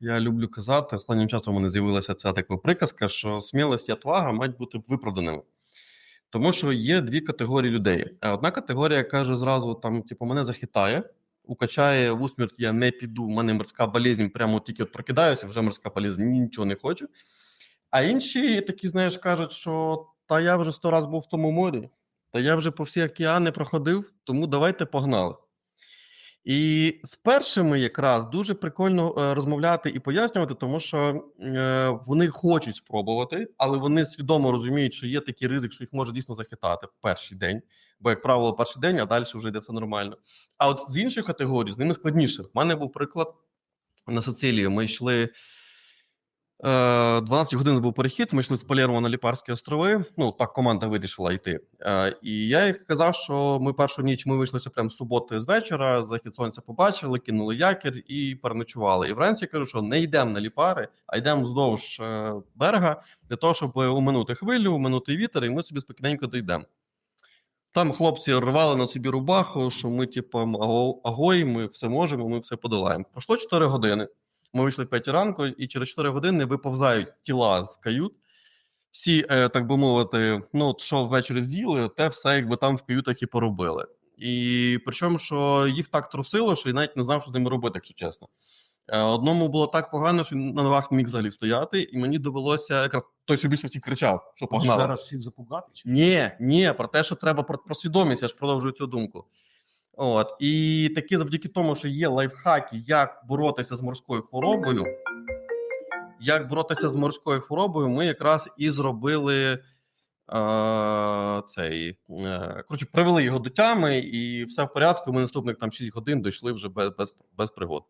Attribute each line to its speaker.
Speaker 1: Я люблю казати, останнім часом у мене з'явилася ця така приказка, що смілость і отвага мають бути виправданими. Тому що є дві категорії людей. Е, Одна категорія каже зразу: там, типу, мене захитає, укачає в усмерть, я не піду, в мене морська болезнь, прямо тільки от прокидаюся, вже морська болезнь, нічого не хочу. А інші такі, знаєш, кажуть, що та я вже сто раз був в тому морі, та я вже по всі океани проходив, тому давайте погнали. І з першими якраз дуже прикольно е, розмовляти і пояснювати, тому що е, вони хочуть спробувати, але вони свідомо розуміють, що є такий ризик, що їх може дійсно захитати в перший день. Бо, як правило, перший день, а далі вже йде все нормально. А от з іншої категорії з ними складніше. У мене був приклад на Сицилії. Ми йшли. Е, 12 годин був перехід. Ми йшли з Палермо на Ліпарські острови. Ну так команда вирішила йти. Е, І я їх казав, що ми першу ніч ми вийшли ще прямо з суботи з вечора. Захід сонця побачили, кинули якір і переночували. І вранці я кажу, що не йдемо на ліпари, а йдемо вздовж е, берега для того, щоб уминути хвилю, уминути вітер, і ми собі спокійненько дійдемо. Там хлопці рвали на собі рубаху, що ми, типу, агой, ми все можемо, ми все подолаємо. Пройшло 4 години. Ми вийшли в 5 ранку, і через 4 години виповзають тіла з кают. Всі, е, так би мовити, ну, що ввечері з'їли, те все якби там в каютах і поробили. І причому, що їх так трусило, що я навіть не знав, що з ними робити, якщо чесно. Е, Одному було так погано, що на ногах не міг взагалі стояти, і мені довелося якраз той, що більше всіх кричав, що погнали.
Speaker 2: Зараз всіх запугати? Чи?
Speaker 1: Ні, ні, про те, що треба про, про свідомість, я ж продовжую цю думку. От і таки завдяки тому, що є лайфхаки, як боротися з морською хворобою. Як боротися з морською хворобою, ми якраз і зробили е, цей. Е, коротше, привели його до тями, і все в порядку. Ми наступних там 6 годин дійшли вже без, без, без пригод.